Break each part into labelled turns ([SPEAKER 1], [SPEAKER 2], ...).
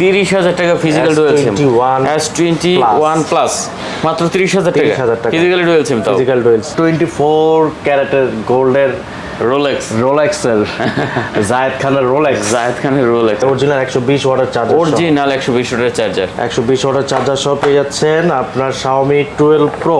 [SPEAKER 1] তিরিশ হাজার টাকা physical dual sim
[SPEAKER 2] S21
[SPEAKER 1] S twenty one plus মাত্র তিরিশ হাজার টাকা।
[SPEAKER 2] 30,000 টাকা।
[SPEAKER 1] Physical dual sim
[SPEAKER 2] physical dual twenty four ক্যারেটের গোল্ডের
[SPEAKER 1] রোলেক্স
[SPEAKER 2] রোলেক্সের জায়েদ খানের রোলেক্স
[SPEAKER 1] জায়েদ খানের রোলেক্স
[SPEAKER 2] অরিজিনাল একশো বিশ ওয়াটার চার্জার
[SPEAKER 1] অরিজিনাল একশো বিশ ওয়াটের চার্জার
[SPEAKER 2] একশো বিশ ওয়াটার চার্জার সহ পেয়ে যাচ্ছেন আপনার শাওমি টুয়েলভ প্রো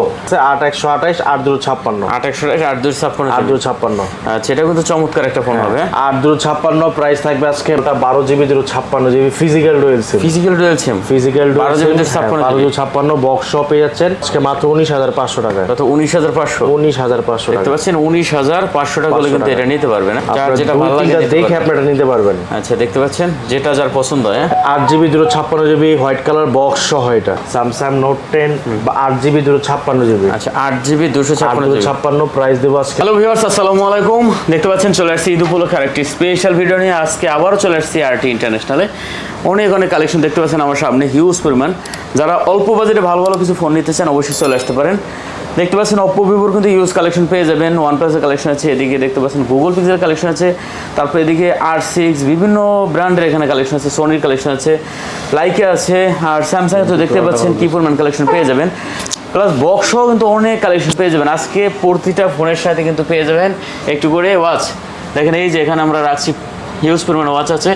[SPEAKER 2] আট একশো আঠাইশ আট দুশো ছাপ্পান্ন।
[SPEAKER 1] আট একশো আট দুশো ছাপ্পান্ন।
[SPEAKER 2] আট দুশো ছাপ্পান্ন।
[SPEAKER 1] আচ্ছা এটা কিন্তু চমৎকার একটা ফোন হবে।
[SPEAKER 2] আট দুশো ছাপ্পান্ন প্রাইস থাকবে আজকে ওটা বারো জিবি দুশো ছাপ্পান্ন GB physical dual sim
[SPEAKER 1] physical dual sim
[SPEAKER 2] physical
[SPEAKER 1] 12 GB 256
[SPEAKER 2] বারো দুশো ছাপ্পান্ন বক্স সহ পেয়ে যাচ্ছেন আজকে মাত্র উনিশ হাজার পাঁচশো টাকা
[SPEAKER 1] কত উনিশ হাজার পাঁচশো।
[SPEAKER 2] উনিশ হাজার পাঁচশো
[SPEAKER 1] দেখতে পাচ্ছেন উনিশ হাজার পাঁচশো টাকা হলে কিন্তু এটা নিতে পারবেন যার যেটা ভালো লাগে
[SPEAKER 2] দেখে
[SPEAKER 1] পারবেন।
[SPEAKER 2] আপনারা নিতে পারবেন।
[SPEAKER 1] আচ্ছা দেখতে পাচ্ছেন? যেটা যার পছন্দ হ্যাঁ?
[SPEAKER 2] আট জিবি দুশো ছাপ্পান্ন জিবি হোয়াইট কালার বক্স সহ এটা। স্যামসাং নোট টেন বা আট জিবি দুশো ছাপ্পান্ন জিবি।
[SPEAKER 1] আচ্ছা আট জিবি দুশো ছাপ্পান্ন
[SPEAKER 2] ছাপ্পান্ন প্রাইস দেবো আজকে।
[SPEAKER 1] হ্যালো ভিউয়ার্স আসসালামু আলাইকুম। দেখতে পাচ্ছেন চলে আসছি ঈদ উপলক্ষে আরেকটি স্পেশাল ভিডিও নিয়ে। আজকে আবারও চলে আসছি আরটি ইন্টারন্যাশনালে অনেক অনেক কালেকশন দেখতে পাচ্ছেন আমার সামনে হিউজ পরিমাণ। যারা অল্প বাজেটে ভালো ভালো কিছু ফোন নিতে চান অবশ্যই চলে আসতে পারেন। দেখতে পাচ্ছেন অপ্পো ভিভোর কিন্তু ইউজ কালেকশন পেয়ে যাবেন। ওয়ান প্লাসের কালেকশন আছে, এদিকে দেখতে পাচ্ছেন গুগল পিক্সেল কালেকশন আছে, তারপর এদিকে আর সিক্স বিভিন্ন ব্র্যান্ডের এখানে কালেকশন আছে সোনির কালেকশন আছে লাইকে আছে, আর স্যামসাং তো দেখতে পাচ্ছেন কি পরিমাণ কালেকশন পেয়ে যাবেন। প্লাস বক্সও কিন্তু অনেক কালেকশন পেয়ে যাবেন। আজকে প্রতিটা ফোনের সাথে কিন্তু পেয়ে যাবেন একটু করে ওয়াচ দেখেন এই যে এখানে আমরা রাখছি হিউজ পরিমাণ ওয়াচ আছে।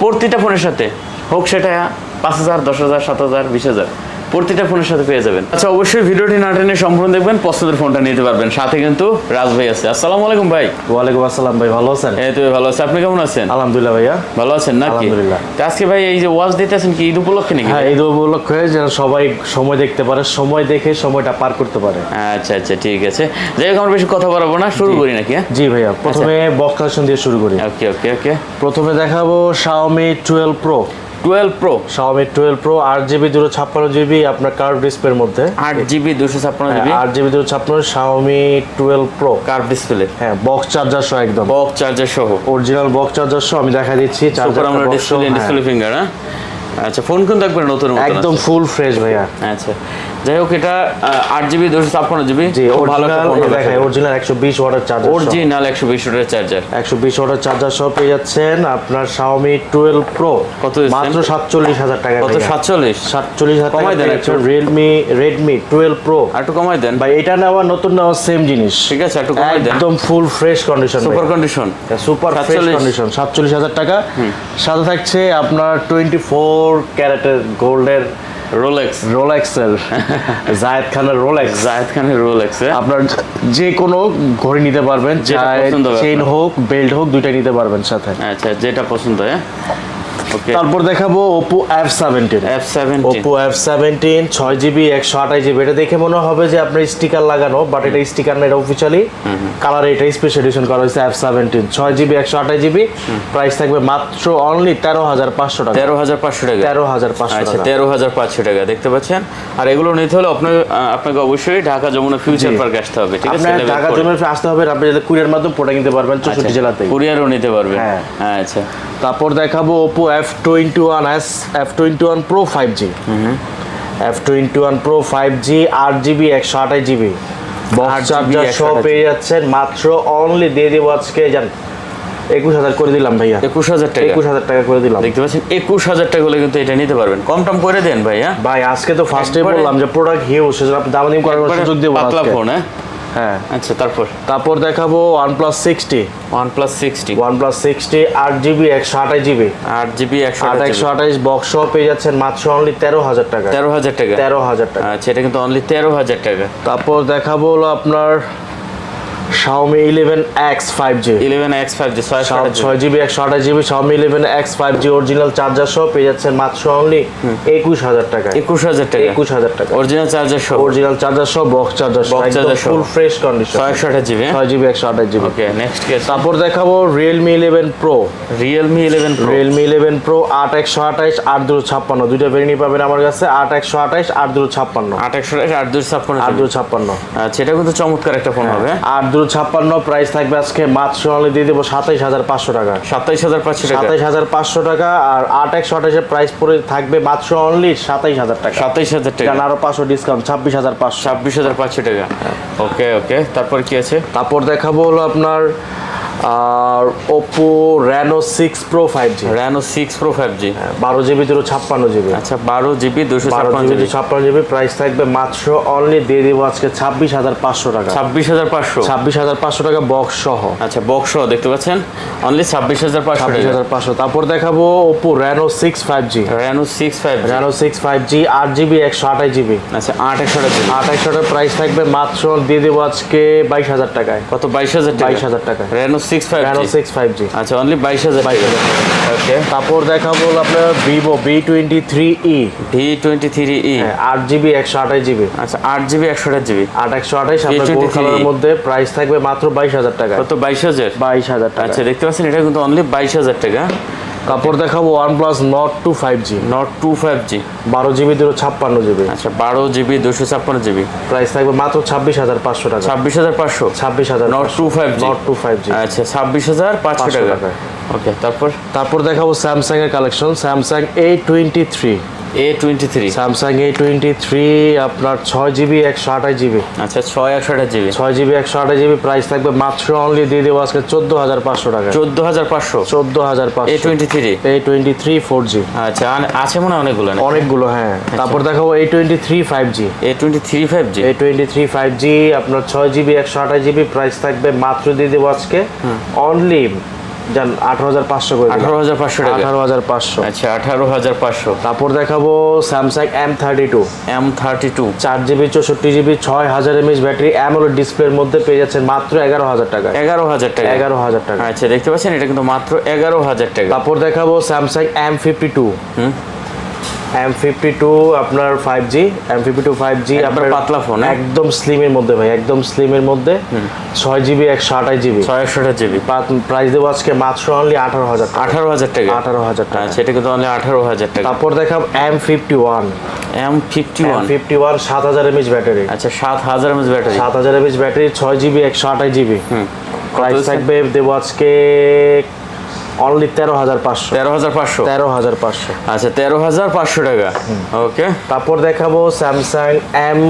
[SPEAKER 1] প্রতিটা ফোনের সাথে হোক সেটা পাঁচ হাজার, দশ হাজার, সাত হাজার, বিশ হাজার। প্রতিটা ফোনের সাথে পেয়ে যাবেন। আচ্ছা অবশ্যই ভিডিওটি না টেনে সম্পূর্ণ দেখবেন পছন্দের ফোনটা নিতে পারবেন। সাথে কিন্তু রাজ ভাই আছে। আসসালামু আলাইকুম ভাই।
[SPEAKER 2] ওয়ালাইকুম আসসালাম ভাই ভালো আছেন?
[SPEAKER 1] এই তো ভালো আছে। আপনি কেমন আছেন?
[SPEAKER 2] আলহামদুলিল্লাহ ভাইয়া।
[SPEAKER 1] ভালো আছেন নাকি?
[SPEAKER 2] আলহামদুলিল্লাহ।
[SPEAKER 1] আজকে ভাই এই যে ওয়াচ দিতেছেন কি ঈদ উপলক্ষে নাকি
[SPEAKER 2] হ্যাঁ এই উপলক্ষে যেন সবাই সময় দেখতে পারে সময় দেখে সময়টা পার করতে পারে।
[SPEAKER 1] আচ্ছা আচ্ছা ঠিক আছে। যাই হোক আমরা বেশি কথা বলব না শুরু করি নাকি হ্যাঁ?
[SPEAKER 2] জি ভাইয়া প্রথমে বক্স কালেকশন দিয়ে শুরু করি।
[SPEAKER 1] ওকে ওকে ওকে।
[SPEAKER 2] প্রথমে দেখাবো Xiaomi twelve pro
[SPEAKER 1] twelve pro
[SPEAKER 2] Xiaomi twelve pro আট জিবি দুশো ছাপ্পান্ন জিবি আপনার কার্ভ ডিসপ্লের মধ্যে।
[SPEAKER 1] আট জিবি দুশো ছাপ্পান্ন জিবি
[SPEAKER 2] আট জিবি দুশো ছাপ্পান্ন Xiaomi twelve pro
[SPEAKER 1] curve display
[SPEAKER 2] হ্যাঁ বক্স চার্জার সহ একদম।
[SPEAKER 1] বক্স চার্জার সহ।
[SPEAKER 2] অরিজিনাল বক্স চার্জার সহ আমি দেখা দিচ্ছি।
[SPEAKER 1] সুপার আমরা ডিসপ্লে ডিসপ্লে ফিঙ্গার হ্যাঁ। আচ্ছা ফোন কোন থাকবে? নতুন
[SPEAKER 2] একদম ফুল ফ্রেশ ভাইয়া।
[SPEAKER 1] আচ্ছা। যাই হোক এটা আট জিবি দুশো ছাপ্পান্ন জিবি। ভালো
[SPEAKER 2] অরিজিনাল একশো বিশ ওয়াটার চার্জার
[SPEAKER 1] অরিজিনাল একশো বিশ ওয়াটের চার্জার
[SPEAKER 2] একশো বিশ ওয়াটার চার্জার সহ পেয়ে যাচ্ছেন আপনার শাওমি টুয়েলভ প্রো
[SPEAKER 1] কত
[SPEAKER 2] মাত্র সাতচল্লিশ হাজার টাকা
[SPEAKER 1] কত সাতচল্লিশ?
[SPEAKER 2] সাতচল্লিশ হাজার
[SPEAKER 1] কমাই দেন একটু।
[SPEAKER 2] রিয়েলমি রেডমি টুয়েলভ প্রো
[SPEAKER 1] একটু কমাই দেন।
[SPEAKER 2] ভাই এটা নেওয়া নতুন নেওয়া সেম জিনিস।
[SPEAKER 1] ঠিক আছে একটু কমাই দেন।
[SPEAKER 2] একদম full fresh condition
[SPEAKER 1] super condition
[SPEAKER 2] super fresh condition সাতচল্লিশ। হাজার টাকা। সাথে থাকছে আপনার টোয়েন্টি ফোর ক্যারেটের গোল্ডের
[SPEAKER 1] রোলেক্স
[SPEAKER 2] রোলেক্সের জায়েদ খানের রোলেক্স
[SPEAKER 1] জায়েদ খানের রোলেক্স
[SPEAKER 2] আপনার যে কোনো ঘড়ি নিতে পারবেন চেইন হোক বেল্ট হোক দুইটাই নিতে পারবেন সাথে।
[SPEAKER 1] আচ্ছা যেটা পছন্দ হ্যাঁ?
[SPEAKER 2] তারপর দেখাবো এফ সেভেন্টিন ছয় জিবি একশো আঠাশ জিবি এটা দেখে মনে হবে যে আপনার স্টিকার লাগানো বাট এটা স্টিকার না এটা অফিসিয়ালি কালার এটা স্পেশাল এডিশন করা হয়েছে এফ সেভেন্টিন ছয় জিবি একশো আঠাশ জিবি প্রাইস থাকবে মাত্র অনলি তেরো হাজার পাঁচশো টাকা।
[SPEAKER 1] তেরো হাজার পাঁচশো টাকা।
[SPEAKER 2] তেরো হাজার পাঁচশো
[SPEAKER 1] আচ্ছা
[SPEAKER 2] টাকা।
[SPEAKER 1] তেরো হাজার পাঁচশো টাকা দেখতে পাচ্ছেন? আর এগুলো নিতে হলে আপনাকে আপনাকে অবশ্যই ঢাকা যমুনা ফিউচার। পার্কে আসতে হবে ঠিক আছে?
[SPEAKER 2] আপনার টাকা জমে আসতে হবে আপনি যদি কুরিয়ার মাধ্যমে প্রোডাক্ট নিতে পারবেন চৌষট্টি জেলাতেই।
[SPEAKER 1] কুরিয়ারও নিতে পারবেন।
[SPEAKER 2] হ্যাঁ।
[SPEAKER 1] আচ্ছা।
[SPEAKER 2] তারপর দেখাবো Oppo F twenty one S F twenty one pro five G F twenty one pro five G আট জিবি একশো আঠাশ জিবি সহ পেয়ে যাচ্ছেন মাত্র অনলি দিয়ে দেবো আজকে জান একুশ হাজার করে দিলাম ভাইয়া।
[SPEAKER 1] একুশ হাজার টাকা।
[SPEAKER 2] একুশ হাজার টাকা করে দিলাম।
[SPEAKER 1] দেখতে পাচ্ছেন একুশ হাজার টাকা হলে কিন্তু এটা নিতে পারবেন। কম টম করে দেন ভাইয়া।
[SPEAKER 2] ভাই আজকে তো ফার্স্টে বললাম যে প্রোডাক্ট হিউজ সেজন্য আপনি দামাদামি করার সুযোগ দেবো
[SPEAKER 1] পাতলা ফোন হ্যাঁ?
[SPEAKER 2] হ্যাঁ।
[SPEAKER 1] আচ্ছা তারপর?
[SPEAKER 2] তারপর দেখাবো one plus sixty
[SPEAKER 1] one plus sixty
[SPEAKER 2] one plus sixty আট জিবি একশো আঠাশ জিবি
[SPEAKER 1] আট জিবি একশো
[SPEAKER 2] আট একশো আঠাশ বক্স সহ পেয়ে যাচ্ছেন মাত্র অনলি তেরো হাজার টাকা।
[SPEAKER 1] তেরো হাজার টাকা?
[SPEAKER 2] তেরো হাজার টাকা।
[SPEAKER 1] আচ্ছা এটা কিন্তু অনলি তেরো হাজার টাকা।
[SPEAKER 2] তারপর দেখাবো হলো আপনার Xiaomi 11X 5G 11X 5G 6GB eleven Xiaomi 11X 5G original charger সহ পেয়ে যাচ্ছেন মাত্র অনলি 21000 টাকা
[SPEAKER 1] 21000 টাকা।
[SPEAKER 2] 21000 টাকা।
[SPEAKER 1] অরিজিনাল চার্জার সহ।
[SPEAKER 2] অরিজিনাল চার্জার সহ বক্স চার্জার সহ
[SPEAKER 1] charger
[SPEAKER 2] full fresh condition 628GB 6GB 128GB
[SPEAKER 1] okay next কে
[SPEAKER 2] তারপর দেখাবো
[SPEAKER 1] Realme 11
[SPEAKER 2] Pro Realme 11 Pro Realme 11 Pro 8128 8256 দুইটা ভেরিয়েন্ট পাবেন আমার কাছে
[SPEAKER 1] 8128
[SPEAKER 2] 8256
[SPEAKER 1] 8128
[SPEAKER 2] 8256 8256
[SPEAKER 1] আচ্ছা এটা কিন্তু চমৎকার একটা ফোন হ্যাঁ। হবে।
[SPEAKER 2] 8 দুটো ছাপ্পান্ন প্রাইস থাকবে আজকে মাছ সোনালি দিয়ে দেবো সাতাইশ হাজার পাঁচশো টাকা।
[SPEAKER 1] সাতাইশ হাজার পাঁচশো
[SPEAKER 2] সাতাইশ হাজার পাঁচশো টাকা আর আট একশো আঠাশের প্রাইস পরে থাকবে মাছ অনলি সাতাইশ হাজার টাকা।
[SPEAKER 1] সাতাইশ হাজার টাকা।
[SPEAKER 2] আরও পাঁচশো ডিসকাউন্ট ছাব্বিশ হাজার পাঁচশো।
[SPEAKER 1] ছাব্বিশ হাজার পাঁচশো টাকা। হ্যাঁ। ওকে ওকে তারপর কি আছে?
[SPEAKER 2] তারপর দেখাবো হলো আপনার আর Oppo Reno six pro five G
[SPEAKER 1] Reno six pro five G
[SPEAKER 2] বারো জিবি দুটো ছাপ্পান্ন জিবি।
[SPEAKER 1] আচ্ছা বারো জিবি দুশো ছাপ্পান্ন
[SPEAKER 2] জিবি ছাপ্পান্ন জিবি প্রাইস থাকবে মাত্র অনলি দিয়ে দিব আজকে ছাব্বিশ হাজার পাঁচশো টাকা।
[SPEAKER 1] ছাব্বিশ হাজার পাঁচশো।
[SPEAKER 2] ছাব্বিশ হাজার পাঁচশো টাকা বক্স সহ।
[SPEAKER 1] আচ্ছা বক্স সহ দেখতে পাচ্ছেন? অনলি ছাব্বিশ হাজার পাঁচশো
[SPEAKER 2] ছাব্বিশ হাজার পাঁচশো। তারপর দেখাবো Oppo Reno six five G
[SPEAKER 1] Reno six five
[SPEAKER 2] Reno six five G আট জিবি একশো আঠাশ জিবি।
[SPEAKER 1] আচ্ছা আট একশো
[SPEAKER 2] আঠাশশো টাকার প্রাইস থাকবে মাত্র দিয়ে দেবো আজকে বাইশ হাজার টাকায়।
[SPEAKER 1] কত? বাইশ হাজার টাকা।
[SPEAKER 2] বাইশ হাজার টাকা
[SPEAKER 1] Reno six five
[SPEAKER 2] six five G
[SPEAKER 1] আচ্ছা অনলি বাইশ হাজার
[SPEAKER 2] বাইশ
[SPEAKER 1] টাকা
[SPEAKER 2] হাজার
[SPEAKER 1] ওকে
[SPEAKER 2] তারপর দেখাবো আপনার Vivo V twenty three E
[SPEAKER 1] V twenty three E
[SPEAKER 2] আট জিবি একশো আঠাশ জিবি।
[SPEAKER 1] আচ্ছা আট জিবি একশো আট জিবি।
[SPEAKER 2] আট একশো আঠাশ আপনার
[SPEAKER 1] V23
[SPEAKER 2] গোল্ড কালারের মধ্যে প্রাইস থাকবে মাত্র বাইশ হাজার টাকা
[SPEAKER 1] কত বাইশ হাজার?
[SPEAKER 2] বাইশ হাজার টাকা
[SPEAKER 1] আচ্ছা দেখতে পাচ্ছেন এটা কিন্তু অনলি বাইশ হাজার টাকা।
[SPEAKER 2] তারপর দেখাবো one plus Nord two five G
[SPEAKER 1] Nord two five G
[SPEAKER 2] বারো জিবি দুশো ছাপ্পান্ন জিবি
[SPEAKER 1] আচ্ছা বারো জিবি দুশো ছাপ্পান্ন জিবি
[SPEAKER 2] প্রাইস থাকবে মাত্র ছাব্বিশ হাজার পাঁচশো টাকা।
[SPEAKER 1] ছাব্বিশ হাজার পাঁচশো?
[SPEAKER 2] ছাব্বিশ হাজার
[SPEAKER 1] Nord two five
[SPEAKER 2] Nord two five G
[SPEAKER 1] আচ্ছা ছাব্বিশ হাজার পাঁচশো টাকা।
[SPEAKER 2] টাকা।
[SPEAKER 1] ওকে তারপর?
[SPEAKER 2] তারপর দেখাবো স্যামসাং এর collection Samsung A twenty three
[SPEAKER 1] A twenty three
[SPEAKER 2] Samsung A twenty three আপনার ছয় জিবি একশো আঠাশ জিবি
[SPEAKER 1] আচ্ছা ছয় একশো আঠাশ জিবি
[SPEAKER 2] ছয় জিবি একশো আঠাশ জিবি প্রাইস থাকবে মাত্র অনলি দিয়ে দেবো আজকে চোদ্দ হাজার পাঁচশো টাকা।
[SPEAKER 1] চোদ্দ হাজার পাঁচশো?
[SPEAKER 2] চোদ্দ হাজার
[SPEAKER 1] A twenty three
[SPEAKER 2] A twenty three four G
[SPEAKER 1] আচ্ছা আছে মনে হয় অনেকগুলো
[SPEAKER 2] অনেকগুলো হ্যাঁ। তারপর দেখাবো A twenty three five G
[SPEAKER 1] A twenty three five G
[SPEAKER 2] A twenty three five G আপনার ছয় জিবি একশো আঠাশ জিবি প্রাইস থাকবে মাত্র দিয়ে দেবো আজকে অনলি জান আঠারো হাজার পাঁচশো করে
[SPEAKER 1] আঠারো হাজার পাঁচশো
[SPEAKER 2] আঠারো হাজার পাঁচশো।
[SPEAKER 1] আচ্ছা আঠারো হাজার পাঁচশো।
[SPEAKER 2] তারপর দেখাবো Samsung M thirty two
[SPEAKER 1] M thirty two
[SPEAKER 2] চার জিবি চৌষট্টি জিবি ছয় হাজার এমএস ব্যাটারি অ্যামোলেড ডিসপ্লের মধ্যে পেয়ে যাচ্ছেন মাত্র এগারো হাজার টাকা।
[SPEAKER 1] এগারো হাজার টাকা।
[SPEAKER 2] এগারো হাজার টাকা।
[SPEAKER 1] আচ্ছা দেখতে পাচ্ছেন? এটা কিন্তু মাত্র এগারো হাজার টাকা।
[SPEAKER 2] তারপর দেখাবো Samsung M fifty two M fifty two আপনার five G M fifty two five G আপনার
[SPEAKER 1] পাতলা ফোন হ্যাঁ?
[SPEAKER 2] একদম স্লিমের মধ্যে ভাই একদম স্লিমের মধ্যে। ছয় জিবি একশো আঠাশ জিবি
[SPEAKER 1] ছয় একশো আঠাশ জিবি
[SPEAKER 2] প্রাইস দেবো আজকে মাত্র অনলি আঠারো হাজার টাকা।
[SPEAKER 1] আঠারো হাজার টাকা?
[SPEAKER 2] আঠারো হাজার টাকা।
[SPEAKER 1] এটা কিন্তু অনলি আঠারো হাজার টাকা।
[SPEAKER 2] তারপর দেখাবো M fifty one
[SPEAKER 1] M fifty one
[SPEAKER 2] fifty one সাত হাজার এমএস ব্যাটারি।
[SPEAKER 1] আচ্ছা সাত হাজার এমএস ব্যাটারি।
[SPEAKER 2] সাত হাজার এমএস ব্যাটারি ছয় জিবি একশো আঠাশ জিবি প্রাইস? থাকবে দেবো আজকে অনলি তেরো হাজার পাঁচশো।
[SPEAKER 1] তেরো হাজার পাঁচশো?
[SPEAKER 2] তেরো হাজার পাঁচশো।
[SPEAKER 1] আচ্ছা তেরো হাজার পাঁচশো টাকা। ওকে
[SPEAKER 2] তারপর দেখাবো Samsung M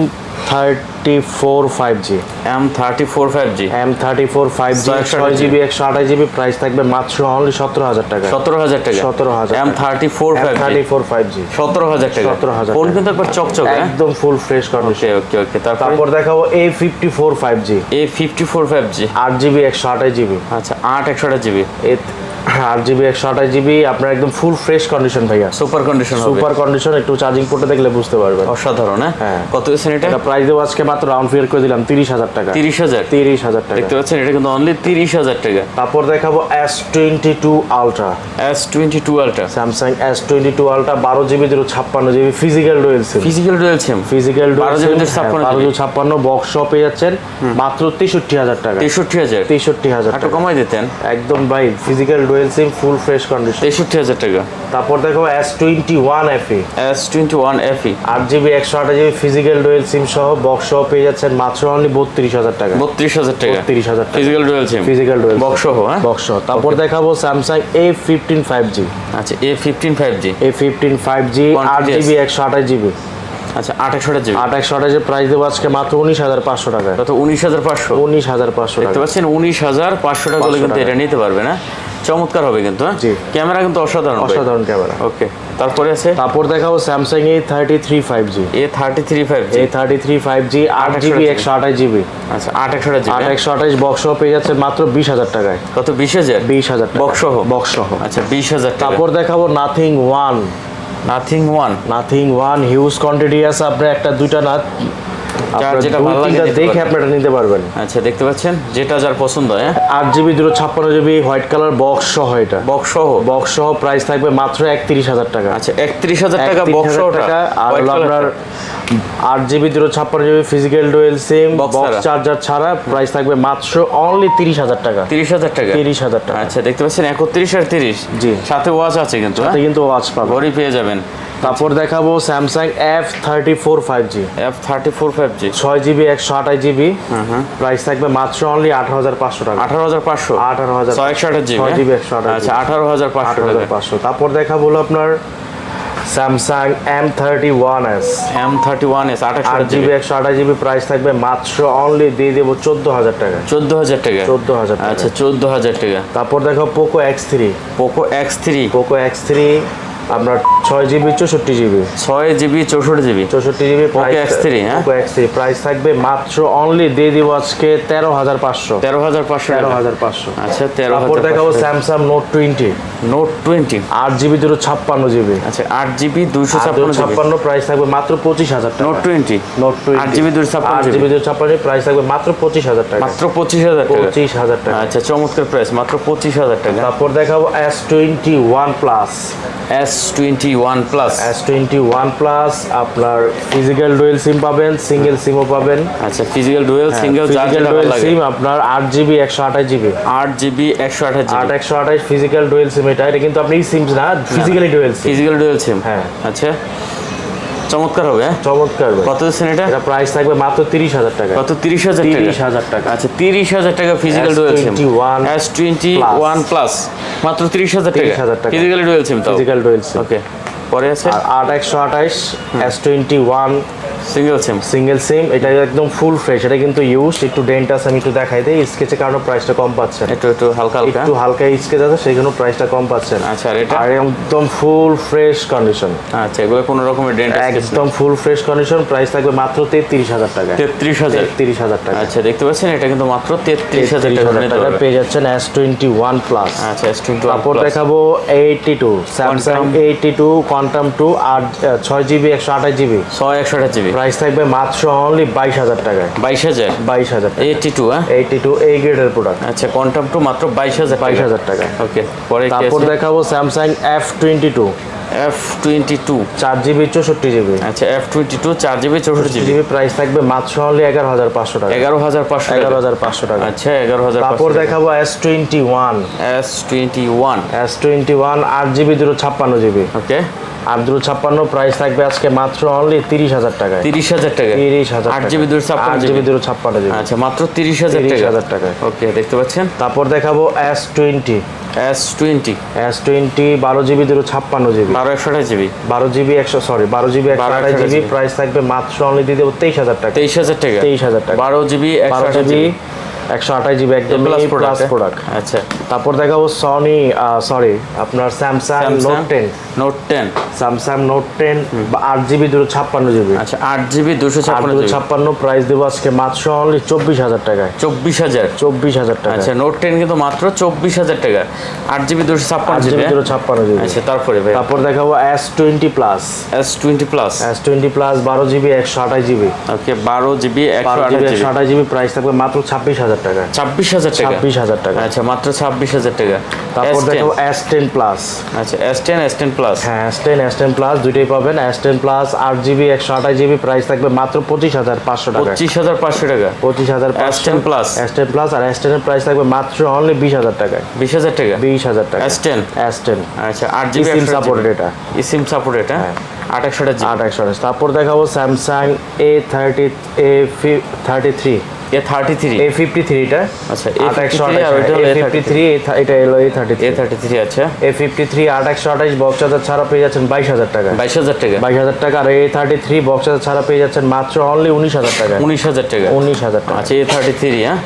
[SPEAKER 2] thirty four five G
[SPEAKER 1] M thirty four five G
[SPEAKER 2] M thirty four five G
[SPEAKER 1] 128
[SPEAKER 2] ছয় জিবি একশো আঠাশ জিবি প্রাইস থাকবে মাত্র অনলি সতেরো হাজার টাকা।
[SPEAKER 1] সতেরো হাজার টাকা।
[SPEAKER 2] 17,000
[SPEAKER 1] M thirty four five
[SPEAKER 2] thirty four five G
[SPEAKER 1] সতেরো হাজার টাকা।
[SPEAKER 2] 17,000
[SPEAKER 1] ফোন কিন্তু একবার চকচক হ্যাঁ?
[SPEAKER 2] একদম ফুল ফ্রেশ কন্ডিশন
[SPEAKER 1] ওকে ওকে তারপর?
[SPEAKER 2] দেখাবো A fifty four five G
[SPEAKER 1] A fifty four five G
[SPEAKER 2] আট জিবি একশো আঠাশ জিবি
[SPEAKER 1] আচ্ছা আট একশো আঠাশ জিবি
[SPEAKER 2] এ আট জিবি একশো আঠাশ জিবি আপনার একদম ফুল ফ্রেশ কন্ডিশন ভাইয়া।
[SPEAKER 1] সুপার কন্ডিশন
[SPEAKER 2] সুপার কন্ডিশন একটু চার্জিং পোর্টে দেখলে বুঝতে পারবেন।
[SPEAKER 1] অসাধারণ হ্যাঁ?
[SPEAKER 2] হ্যাঁ।
[SPEAKER 1] কত হয়েছে এটা?
[SPEAKER 2] প্রাইস দেবো আজকে মাত্র রাউন্ড ফিয়ার করে দিলাম তিরিশ হাজার টাকা।
[SPEAKER 1] তিরিশ হাজার?
[SPEAKER 2] তিরিশ হাজার টাকা।
[SPEAKER 1] দেখতে পাচ্ছেন এটা কিন্তু অনলি তিরিশ হাজার টাকা।
[SPEAKER 2] তারপর দেখাবো S twenty two ultra
[SPEAKER 1] S twenty two ultra
[SPEAKER 2] Samsung S twenty two ultra বারো জিবি দুটো ছাপ্পান্ন GB physical dual SIM
[SPEAKER 1] physical dual SIM
[SPEAKER 2] physical
[SPEAKER 1] 12 GB ছাপ্পান্ন
[SPEAKER 2] বারো
[SPEAKER 1] GB
[SPEAKER 2] ছাপ্পান্ন বক্স শপ পেয়ে যাচ্ছেন মাত্র তেষট্টি হাজার টাকা।
[SPEAKER 1] তেষট্টি হাজার।
[SPEAKER 2] তেষট্টি হাজার
[SPEAKER 1] একটু
[SPEAKER 2] টাকা।
[SPEAKER 1] কমাই দিতেন।
[SPEAKER 2] একদম ভাই physical dual SIM full fresh condition
[SPEAKER 1] তেষট্টি হাজার টাকা।
[SPEAKER 2] তারপর দেখো S twenty one FE
[SPEAKER 1] S twenty one FE
[SPEAKER 2] আট জিবি একশো আঠাশ জিবি ফিজিক্যাল ডুয়েল সিম সহ বক্স সহ পেয়ে যাচ্ছেন মাত্র অনলি বত্রিশ হাজার টাকা।
[SPEAKER 1] বত্রিশ হাজার টাকা।
[SPEAKER 2] বত্রিশ হাজার টাকা।
[SPEAKER 1] Physical dual sim
[SPEAKER 2] physical dual
[SPEAKER 1] box সহ হ্যাঁ?
[SPEAKER 2] বক্স সহ। তারপর দেখাবো Samsung A fifteen five G
[SPEAKER 1] আচ্ছা A fifteen five G
[SPEAKER 2] A fifteen five G আট জিবি একশো আঠাশ জিবি
[SPEAKER 1] আচ্ছা আট
[SPEAKER 2] আট প্রাইস দেবো আজকে মাত্র উনিশ হাজার পাঁচশো টাকা
[SPEAKER 1] উনিশ হাজার পাঁচশো।
[SPEAKER 2] উনিশ হাজার পাঁচশো
[SPEAKER 1] দেখতে পাচ্ছেন উনিশ হাজার পাঁচশো টাকা হলে
[SPEAKER 2] 500
[SPEAKER 1] কিন্তু এটা নিতে পারবে না? চমৎকার হবে কিন্তু হ্যাঁ। ক্যামেরা কিন্তু অসাধারণ
[SPEAKER 2] অসাধারণ ক্যামেরা।
[SPEAKER 1] ওকে তারপরে আছে?
[SPEAKER 2] তারপর দেখাবো Samsung A thirty three five G
[SPEAKER 1] A thirty three five G
[SPEAKER 2] A thirty three five G আট জিবি একশো আঠাশ জিবি
[SPEAKER 1] আচ্ছা আট একশো আঠাশ
[SPEAKER 2] আট
[SPEAKER 1] জিবি
[SPEAKER 2] একশো আঠাশ বক্স সহ পেয়ে যাচ্ছে মাত্র বিশ হাজার টাকায়।
[SPEAKER 1] কত? বিশ হাজার?
[SPEAKER 2] বিশ হাজার
[SPEAKER 1] বক্স সহ
[SPEAKER 2] বক্স সহ
[SPEAKER 1] আচ্ছা বিশ হাজার
[SPEAKER 2] তারপর দেখাবো Nothing one
[SPEAKER 1] Nothing one
[SPEAKER 2] Nothing one huge quantity আছে আপনার একটা দুইটা না আপনার
[SPEAKER 1] যেটা ভালো লাগে
[SPEAKER 2] দেখে আপনারা নিতে পারবেন।
[SPEAKER 1] আচ্ছা দেখতে পাচ্ছেন? যেটা যার পছন্দ হ্যাঁ?
[SPEAKER 2] আট জিবি দুটো ছাপ্পান্ন জিবি হোয়াইট কালার বক্স সহ এটা।
[SPEAKER 1] বক্স সহ
[SPEAKER 2] বক্স সহ প্রাইস থাকবে মাত্র একত্রিশ হাজার টাকা।
[SPEAKER 1] আচ্ছা একত্রিশ হাজার টাকা বক্স সহ
[SPEAKER 2] টাকা আর
[SPEAKER 1] White
[SPEAKER 2] হলো
[SPEAKER 1] colour
[SPEAKER 2] আপনার আট জিবি দুটো ছাপ্পান্ন GB physical dual SIM box charger ছাড়া? প্রাইস থাকবে মাত্র অনলি তিরিশ হাজার টাকা।
[SPEAKER 1] তিরিশ হাজার টাকা?
[SPEAKER 2] তিরিশ হাজার টাকা।
[SPEAKER 1] আচ্ছা দেখতে পাচ্ছেন একত্রিশ আর তিরিশ।
[SPEAKER 2] জি।
[SPEAKER 1] সাথে ওয়াচ আছে কিন্তু হ্যাঁ?
[SPEAKER 2] কিন্তু ওয়াচ পাবো
[SPEAKER 1] ঘড়ি পেয়ে যাবেন।
[SPEAKER 2] তারপর দেখাবো Samsung F thirty four five G
[SPEAKER 1] F thirty four five G
[SPEAKER 2] ছয় জিবি একশো আঠাশ জিবি প্রাইস থাকবে মাত্র অনলি আঠারো হাজার পাঁচশো টাকা।
[SPEAKER 1] আঠারো হাজার পাঁচশো?
[SPEAKER 2] আঠারো হাজার
[SPEAKER 1] ছয় একশো আঠাশ জিবি হ্যাঁ?
[SPEAKER 2] জিবি একশো আঠাশ
[SPEAKER 1] আচ্ছা আঠারো হাজার পাঁচশো
[SPEAKER 2] হাজার পাঁচশো। তারপর দেখা বলো আপনার Samsung M thirty one S
[SPEAKER 1] M thirty one S আঠাশ
[SPEAKER 2] আট জিবি একশো আঠাশ জিবি প্রাইস থাকবে মাত্র অনলি দিয়ে দেবো চোদ্দ হাজার টাকা।
[SPEAKER 1] চোদ্দ হাজার টাকা।
[SPEAKER 2] 14,000 টাকা।
[SPEAKER 1] আচ্ছা চোদ্দ হাজার টাকা।
[SPEAKER 2] তারপর দেখো Poco X three
[SPEAKER 1] Poco X three
[SPEAKER 2] Poco X three আপনার ছয় জিবি চৌষট্টি জিবি।
[SPEAKER 1] ছয় জিবি চৌষট্টি জিবি।
[SPEAKER 2] চৌষট্টি জিবি
[SPEAKER 1] Poco X3, হ্যাঁ?
[SPEAKER 2] এক্স থ্রি প্রাইস থাকবে মাত্র অনলি দিয়ে দিব আজকে তেরো হাজার পাঁচশো।
[SPEAKER 1] তেরো হাজার পাঁচশো
[SPEAKER 2] তেরো হাজার পাঁচশো।
[SPEAKER 1] আচ্ছা তেরো
[SPEAKER 2] তারপর দেখাবো Samsung Note twenty
[SPEAKER 1] Note twenty
[SPEAKER 2] আট জিবি দুটো ছাপ্পান্ন জিবি।
[SPEAKER 1] আচ্ছা আট জিবি দুইশো ছাপ্পান্ন
[SPEAKER 2] ছাপ্পান্ন প্রাইস থাকবে মাত্র পঁচিশ হাজার টাকা।
[SPEAKER 1] নোট টোয়েন্টি
[SPEAKER 2] নোট টোয়েন্টি
[SPEAKER 1] আট জিবি দুইশো ছাপ্পান্ন
[SPEAKER 2] আট
[SPEAKER 1] জিবি
[SPEAKER 2] জিবি। দুটো ছাপ্পান্ন প্রাইস থাকবে মাত্র পঁচিশ হাজার টাকা।
[SPEAKER 1] মাত্র পঁচিশ হাজার
[SPEAKER 2] পঁচিশ হাজার টাকা।
[SPEAKER 1] আচ্ছা চমৎকার প্রাইস মাত্র পঁচিশ হাজার টাকা।
[SPEAKER 2] তারপর দেখাবো S twenty one plus
[SPEAKER 1] S twenty one plus
[SPEAKER 2] S twenty one plus আপনার ফিজিক্যাল ডুয়েল সিম পাবেন সিঙ্গেল সিমও পাবেন।
[SPEAKER 1] আচ্ছা physical dual single
[SPEAKER 2] dual SIM আপনার আট জিবি একশো আঠাশ জিবি
[SPEAKER 1] আট জিবি একশো আঠাশ
[SPEAKER 2] আট একশো আঠাশ ফিজিক্যাল ডুয়েল সিম এটা। এটা কিন্তু আপনি সিম না physically dual SIM
[SPEAKER 1] physical dual SIM
[SPEAKER 2] হ্যাঁ।
[SPEAKER 1] আচ্ছা। চমৎকার হবে হ্যাঁ?
[SPEAKER 2] চমৎকার
[SPEAKER 1] কত দিচ্ছেন এটা?
[SPEAKER 2] এটা প্রাইস থাকবে মাত্র 30000 টাকা।
[SPEAKER 1] কত
[SPEAKER 2] 30000
[SPEAKER 1] টাকা।
[SPEAKER 2] 30000 টাকা।
[SPEAKER 1] আচ্ছা 30000 টাকা physical dual SIM
[SPEAKER 2] 21
[SPEAKER 1] S21 plus মাত্র 30000 টাকা।
[SPEAKER 2] 30000 টাকা।
[SPEAKER 1] ফিজিক্যাল ডুয়াল সিম তো
[SPEAKER 2] ফিজিক্যাল ডুয়াল সিম
[SPEAKER 1] ওকে পরে আছে?
[SPEAKER 2] আর 8128 S21
[SPEAKER 1] সিঙ্গেল সিম
[SPEAKER 2] সিঙ্গেল সিম এটা একদম ফুল ফ্রেশ এটা কিন্তু ইউজ একটু ডেন্ট আছে আমি একটু দেখাই দেই স্কেচের কারণে প্রাইসটা কম পাচ্ছেন
[SPEAKER 1] একটু একটু হালকা হালকা?
[SPEAKER 2] একটু হালকা স্কেচ আছে সেই জন্য প্রাইসটা কম পাচ্ছেন
[SPEAKER 1] আচ্ছা আর এটা?
[SPEAKER 2] আর একদম ফুল ফ্রেশ কন্ডিশন
[SPEAKER 1] আচ্ছা এগুলো কোনো রকমের ডেন্ট
[SPEAKER 2] একদম ফুল ফ্রেশ কন্ডিশন প্রাইস থাকবে মাত্র 33000 টাকা। 33000 33000 টাকা।
[SPEAKER 1] আচ্ছা দেখতে পাচ্ছেন এটা কিন্তু মাত্র
[SPEAKER 2] 33000
[SPEAKER 1] টাকা
[SPEAKER 2] পেয়ে যাচ্ছেন S21 প্লাস
[SPEAKER 1] আচ্ছা S21
[SPEAKER 2] তারপর দেখাবো 82 Samsung 82
[SPEAKER 1] Quantum
[SPEAKER 2] 2 আর
[SPEAKER 1] 6GB 128GB 6 128GB
[SPEAKER 2] প্রাইস থাকবে মাত্র অনলি বাইশ হাজার টাকায়।
[SPEAKER 1] বাইশ হাজার?
[SPEAKER 2] বাইশ হাজার
[SPEAKER 1] এইটি টু হ্যাঁ?
[SPEAKER 2] এইটি টু এই গ্রেডের প্রোডাক্ট
[SPEAKER 1] আচ্ছা কোয়ান্টাম টু মাত্র বাইশ হাজার
[SPEAKER 2] বাইশ হাজার টাকা
[SPEAKER 1] ওকে পরে
[SPEAKER 2] তারপর দেখাবো Samsung F twenty two
[SPEAKER 1] F twenty two
[SPEAKER 2] চার জিবি চৌষট্টি জিবি।
[SPEAKER 1] আচ্ছা এফ টোয়েন্টি টু চার জিবি চৌষট্টি জিবি।
[SPEAKER 2] প্রাইস থাকবে মাত্র অনলি এগারো হাজার পাঁচশো টাকা।
[SPEAKER 1] এগারো হাজার পাঁচশো
[SPEAKER 2] এগারো হাজার পাঁচশো টাকা।
[SPEAKER 1] আচ্ছা এগারো হাজার
[SPEAKER 2] তারপর দেখাবো S twenty one
[SPEAKER 1] S twenty one
[SPEAKER 2] S twenty one আট জিবি দুটো ছাপ্পান্ন জিবি।
[SPEAKER 1] ওকে
[SPEAKER 2] আট দুটো ছাপ্পান্ন প্রাইস থাকবে আজকে মাত্র অনলি তিরিশ হাজার টাকায়।
[SPEAKER 1] তিরিশ হাজার টাকা
[SPEAKER 2] তিরিশ হাজার
[SPEAKER 1] আট জিবি দুশো ছাপ্পান্ন
[SPEAKER 2] আট
[SPEAKER 1] জিবি।
[SPEAKER 2] দুটো ছাপ্পান্ন জিবি।
[SPEAKER 1] আচ্ছা মাত্র তিরিশ হাজার
[SPEAKER 2] 30,000
[SPEAKER 1] টাকা
[SPEAKER 2] টাকা।
[SPEAKER 1] ওকে দেখতে পাচ্ছেন?
[SPEAKER 2] তারপর দেখাবো S twenty
[SPEAKER 1] S twenty
[SPEAKER 2] S twenty বারো জিবি দুটো ছাপ্পান্ন জিবি
[SPEAKER 1] বারো একশো আঠাশ জিবি
[SPEAKER 2] বারো জিবি একশো সরি বারো জিবি একশো
[SPEAKER 1] 12
[SPEAKER 2] আঠাশ জিবি প্রাইস থাকবে মাত্র অনলি দিয়ে দেবো তেইশ হাজার টাকা।
[SPEAKER 1] তেইশ হাজার টাকা।
[SPEAKER 2] তেইশ হাজার টাকা।
[SPEAKER 1] বারো জিবি একশো
[SPEAKER 2] জিবি একশো আঠাশ জিবি একদম
[SPEAKER 1] প্লাস প্রোডাক্ট আচ্ছা।
[SPEAKER 2] তারপর দেখাবো সনি সরি আপনার Samsung Note ten
[SPEAKER 1] Note ten
[SPEAKER 2] Samsung Note ten আট জিবি দুটো ছাপ্পান্ন জিবি
[SPEAKER 1] আচ্ছা আট জিবি দুশো ছাপ্পান্ন
[SPEAKER 2] ছাপ্পান্ন প্রাইস দেবো আজকে মাত্র অনলি চব্বিশ হাজার টাকায়।
[SPEAKER 1] চব্বিশ হাজার।
[SPEAKER 2] চব্বিশ হাজার টাকা
[SPEAKER 1] আচ্ছা নোট টেন কিন্তু মাত্র চব্বিশ হাজার টাকা আট জিবি দুশো ছাপ্পান্ন জিবি
[SPEAKER 2] জিবি দুটো ছাপ্পান্ন জিবি
[SPEAKER 1] আচ্ছা তারপরে ভাই।
[SPEAKER 2] তারপর দেখাবো S twenty plus
[SPEAKER 1] S twenty plus
[SPEAKER 2] S twenty plus বারো জিবি একশো আঠাশ জিবি
[SPEAKER 1] ওকে বারো জিবি একশো আঠাশ
[SPEAKER 2] জিবি প্রাইস থাকবে মাত্র ছাব্বিশ হাজার টাকা
[SPEAKER 1] ছাব্বিশ হাজার টাকা।
[SPEAKER 2] ছাব্বিশ হাজার টাকা।
[SPEAKER 1] আচ্ছা মাত্র ছাব্বিশ হাজার টাকা।
[SPEAKER 2] তারপর
[SPEAKER 1] S10
[SPEAKER 2] দেখাবো এস টেন প্লাস
[SPEAKER 1] আচ্ছা S ten S ten plus
[SPEAKER 2] হ্যাঁ S ten S ten plus দুইটাই পাবেন। এস টেন প্লাস আট জিবি একশো আঠাশ জিবি প্রাইস থাকবে মাত্র পঁচিশ হাজার পাঁচশো টাকা।
[SPEAKER 1] পঁচিশ হাজার পাঁচশো টাকা।
[SPEAKER 2] পঁচিশ হাজার
[SPEAKER 1] S10 plus।
[SPEAKER 2] S ten plus আর এস টেনের প্রাইস থাকবে মাত্র অনলি বিশ হাজার টাকায়।
[SPEAKER 1] বিশ হাজার টাকা?
[SPEAKER 2] বিশ হাজার টাকা।
[SPEAKER 1] এস টেন
[SPEAKER 2] এস টেন
[SPEAKER 1] আচ্ছা আট জিবি
[SPEAKER 2] সিম সাপোর্টেড এটা।
[SPEAKER 1] সিম সাপোর্ট এটা? জিবি
[SPEAKER 2] আট একশো তারপর দেখাবো Samsung A thirty A thirty three
[SPEAKER 1] A thirty three
[SPEAKER 2] A fifty থ্রিটা
[SPEAKER 1] আচ্ছা,
[SPEAKER 2] আট একশো
[SPEAKER 1] A53 আর ওইটা হলো
[SPEAKER 2] এ ফিফটি থ্রি এটা এলো A thirty
[SPEAKER 1] A thirty three আচ্ছা।
[SPEAKER 2] এ ফিফটি থ্রি আট একশো আঠাশ বক্স চার্জার ছাড়া পেয়ে যাচ্ছেন বাইশ হাজার টাকা।
[SPEAKER 1] বাইশ হাজার টাকা।
[SPEAKER 2] বাইশ হাজার টাকা আর A thirty three box charger ছাড়া পেয়ে যাচ্ছেন মাত্র অনলি উনিশ হাজার টাকা।
[SPEAKER 1] উনিশ হাজার টাকা।
[SPEAKER 2] উনিশ হাজার টাকা।
[SPEAKER 1] আচ্ছা এ থার্টি থ্রি হ্যাঁ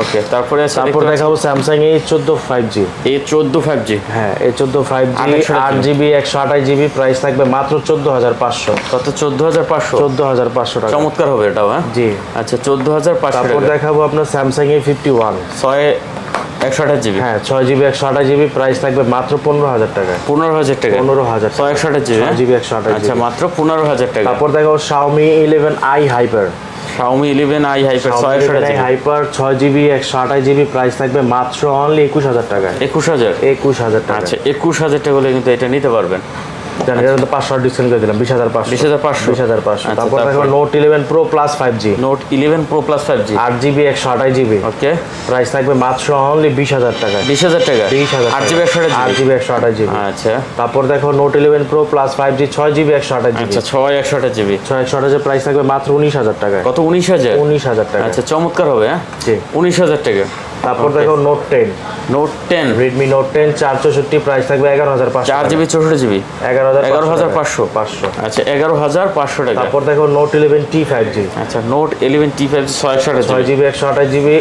[SPEAKER 1] ওকে তারপরে
[SPEAKER 2] তারপর দেখাবো স্যামসাং এ চোদ্দ ফাইভ জি
[SPEAKER 1] এ চোদ্দ ফাইভ জি
[SPEAKER 2] হ্যাঁ এ চোদ্দ ফাইভ জি আট জিবি একশো আঠাশ জিবি প্রাইস থাকবে মাত্র চোদ্দ হাজার পাঁচশো।
[SPEAKER 1] কত? চোদ্দ হাজার পাঁচশো।
[SPEAKER 2] চোদ্দ হাজার পাঁচশো টাকা।
[SPEAKER 1] চমৎকার হবে এটাও হ্যাঁ?
[SPEAKER 2] জি।
[SPEAKER 1] আচ্ছা চোদ্দ হাজার পাঁচশো
[SPEAKER 2] তারপর দেখাবো আপনার স্যামসাং এ ফিফটি ওয়ান
[SPEAKER 1] ছয় একশো আঠাশ জিবি
[SPEAKER 2] হ্যাঁ ছয় জিবি একশো আঠাশ জিবি প্রাইস থাকবে মাত্র পনেরো হাজার টাকা।
[SPEAKER 1] পনেরো হাজার টাকা।
[SPEAKER 2] পনেরো হাজার
[SPEAKER 1] ছয় একশো আঠাশ জিবি
[SPEAKER 2] জিবি একশো আঠাশ
[SPEAKER 1] আচ্ছা মাত্র পনেরো হাজার টাকা।
[SPEAKER 2] তারপর দেখাবো Xiaomi eleven i hyper
[SPEAKER 1] Xiaomi eleven i hyper ছয় একশো আঠাশ জিবি
[SPEAKER 2] হাইপার ছয় জিবি একশো আঠাশ জিবি প্রাইস থাকবে মাত্র অনলি একুশ হাজার টাকা
[SPEAKER 1] একুশ হাজার।
[SPEAKER 2] একুশ হাজার টাকা
[SPEAKER 1] আচ্ছা একুশ হাজার টাকা হলে কিন্তু এটা নিতে পারবেন।
[SPEAKER 2] এটা তো পাঁচশো ডিসকাউন্ট করে দিলাম বিশ হাজার পাঁচশো।
[SPEAKER 1] বিশ হাজার পাঁচশো।
[SPEAKER 2] বিশ হাজার পাঁচশো।
[SPEAKER 1] আচ্ছা,
[SPEAKER 2] তারপর? দেখো Note eleven Pro plus five G
[SPEAKER 1] Note eleven Pro plus five G
[SPEAKER 2] আট জিবি একশো আঠাশ জিবি।
[SPEAKER 1] ওকে
[SPEAKER 2] প্রাইস থাকবে মাত্র অনলি বিশ হাজার টাকা
[SPEAKER 1] বিশ হাজার টাকা
[SPEAKER 2] বিশ হাজার
[SPEAKER 1] আট জিবি একশো
[SPEAKER 2] আট
[SPEAKER 1] জিবি
[SPEAKER 2] একশো আঠাশ জিবি।
[SPEAKER 1] আচ্ছা।
[SPEAKER 2] তারপর দেখো Note eleven Pro plus five G ছয় জিবি একশো আঠাশ জিবি।
[SPEAKER 1] আচ্ছা ছয় একশো আঠাশ জিবি।
[SPEAKER 2] ছয় একশো আঠাশের প্রাইস থাকবে মাত্র উনিশ হাজার টাকা
[SPEAKER 1] কত? উনিশ হাজার?
[SPEAKER 2] উনিশ হাজার টাকা
[SPEAKER 1] আচ্ছা চমৎকার হবে হ্যাঁ?
[SPEAKER 2] জি।
[SPEAKER 1] উনিশ হাজার টাকা।
[SPEAKER 2] তারপর দেখো Note ten
[SPEAKER 1] Note ten
[SPEAKER 2] Redmi Note ten চার চৌষট্টি প্রাইস থাকবে এগারো হাজার পাঁচশো
[SPEAKER 1] চার জিবি চৌষট্টি জিবি?
[SPEAKER 2] এগারো হাজার
[SPEAKER 1] এগারো হাজার পাঁচশো?
[SPEAKER 2] পাঁচশো।
[SPEAKER 1] আচ্ছা এগারো হাজার পাঁচশো টাকা।
[SPEAKER 2] তারপর দেখো Note eleven T five G
[SPEAKER 1] আচ্ছা নোট ইলেভেন টি ফাইভ ছয় একশো
[SPEAKER 2] ছয় জিবি। একশো আঠাশ জিবি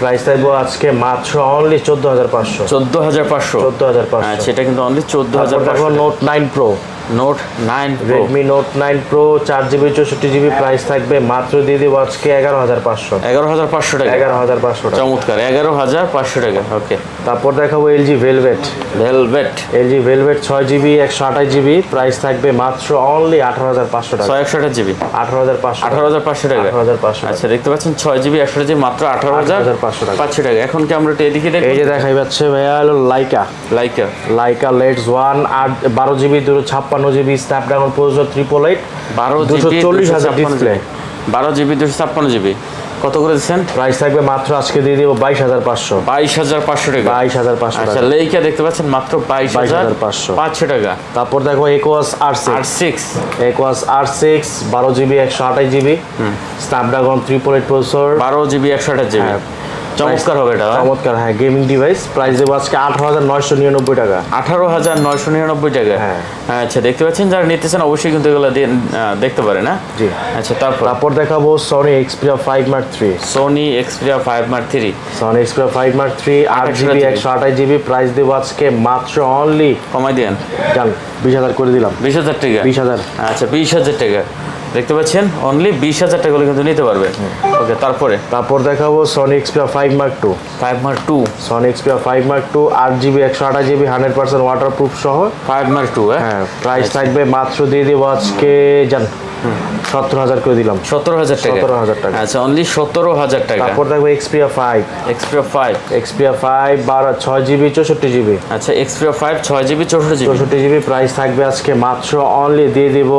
[SPEAKER 2] প্রাইস থাকবে আজকে মাত্র অনলি চোদ্দ হাজার পাঁচশো।
[SPEAKER 1] চোদ্দ হাজার পাঁচশো।
[SPEAKER 2] চোদ্দ হাজার পাঁচশো।
[SPEAKER 1] আচ্ছা এটা কিন্তু অনলি চোদ্দ হাজার পাঁচশো
[SPEAKER 2] Note nine Pro
[SPEAKER 1] Note nine
[SPEAKER 2] Redmi Note nine Pro চার জিবি চৌষট্টি জিবি প্রাইস থাকবে মাত্র দিয়ে দেবো আজকে এগারো হাজার পাঁচশো
[SPEAKER 1] এগারো হাজার পাঁচশো টাকা
[SPEAKER 2] এগারো হাজার পাঁচশো টাকা
[SPEAKER 1] চমৎকার এগারো হাজার পাঁচশো টাকা ওকে
[SPEAKER 2] তারপর দেখাবো LG Velvet
[SPEAKER 1] Velvet
[SPEAKER 2] LG Velvet ছয় জিবি একশো আঠাশ জিবি প্রাইস থাকবে মাত্র অনলি আঠারো হাজার পাঁচশো টাকা
[SPEAKER 1] ছয় একশো আঠাশ জিবি
[SPEAKER 2] আঠারো হাজার পাঁচশো
[SPEAKER 1] আঠারো হাজার পাঁচশো টাকা
[SPEAKER 2] আঠারো হাজার পাঁচশো
[SPEAKER 1] আচ্ছা দেখতে পাচ্ছেন ছয় জিবি একশো জিবি মাত্র আঠারো হাজার
[SPEAKER 2] 18,500 টাকা।
[SPEAKER 1] পাঁচশো টাকা এখন কি আমরা এদিকে
[SPEAKER 2] এই যে দেখাই যাচ্ছে ভাইয়া হলো লাইকা
[SPEAKER 1] লাইকা
[SPEAKER 2] লাইকা লেটস ওয়ান আট বারো জিবি দুটো ছাপ্পান্ন GB Snapdragon processor triple eight
[SPEAKER 1] বারো
[SPEAKER 2] চল্লিশ হাজার ডিসপ্লে
[SPEAKER 1] বারো জিবি দুশো ছাপ্পান্ন জিবি। কত করে দিচ্ছেন?
[SPEAKER 2] প্রাইস থাকবে মাত্র আজকে দিয়ে দিব বাইশ হাজার পাঁচশো।
[SPEAKER 1] বাইশ হাজার পাঁচশো টাকা।
[SPEAKER 2] বাইশ হাজার পাঁচশো
[SPEAKER 1] আচ্ছা লেইকা দেখতে পাচ্ছেন মাত্র বাইশ হাজার
[SPEAKER 2] 22,500
[SPEAKER 1] পাঁচশো। টাকা।
[SPEAKER 2] তারপর দেখো Aquos R
[SPEAKER 1] R
[SPEAKER 2] six Aquos R six বারো জিবি একশো আঠাশ GB. Snapdragon triple eight processor
[SPEAKER 1] বারো জিবি একশো আঠাশ জিবি।
[SPEAKER 2] হ্যাঁ।
[SPEAKER 1] চমৎকার হবে এটা
[SPEAKER 2] চমৎকার হ্যাঁ গেমিং ডিভাইস প্রাইস দেবো আজকে আঠারো হাজার নয়শো নিরানব্বই টাকা।
[SPEAKER 1] আঠারো হাজার নয়শো নিরানব্বই টাকা।
[SPEAKER 2] হ্যাঁ।
[SPEAKER 1] আচ্ছা দেখতে পাচ্ছেন যারা নিতেছেন অবশ্যই কিন্তু এগুলো দেখতে পারে না
[SPEAKER 2] জি।
[SPEAKER 1] আচ্ছা তারপর?
[SPEAKER 2] তারপর দেখাবো Sony Xperia five Mark three
[SPEAKER 1] Sony Xperia five Mark three
[SPEAKER 2] Sony Xperia five Mark three আট জিবি একশো আঠাশ জিবি প্রাইস দেবো আজকে মাত্র অনলি
[SPEAKER 1] কমাই দেন
[SPEAKER 2] জান বিশ হাজার করে দিলাম।
[SPEAKER 1] বিশ হাজার টাকা?
[SPEAKER 2] বিশ হাজার।
[SPEAKER 1] আচ্ছা বিশ হাজার টাকা। দেখতে পাচ্ছেন? অনলি বিশ হাজার টাকা কিন্তু নিতে পারবেন ওকে তারপরে?
[SPEAKER 2] তারপর দেখাবো Sony Xperia five Mark two
[SPEAKER 1] five Mark two
[SPEAKER 2] Sony Xperia five Mark two আট জিবি একশো আঠাশ GB hundred percent waterproof সহ।
[SPEAKER 1] ফাইভ মার্ক টু হ্যাঁ
[SPEAKER 2] হ্যাঁ প্রাইস থাকবে মাত্র দিয়ে দেবো আজকে জান। সত্তর হাজার করে দিলাম।
[SPEAKER 1] সতেরো হাজার টাকা।
[SPEAKER 2] 17,000 টাকা।
[SPEAKER 1] আচ্ছা অনলি সতেরো হাজার টাকা।
[SPEAKER 2] তারপর দেখব Xperia five
[SPEAKER 1] Xperia five
[SPEAKER 2] Xperia five বারো ছয় জিবি চৌষট্টি জিবি।
[SPEAKER 1] আচ্ছা এক্সপিরিয়া ফাইভ ছয় জিবি চৌষট্টি জিবি।
[SPEAKER 2] চৌষট্টি জিবি প্রাইস থাকবে আজকে মাত্র অনলি দিয়ে দিব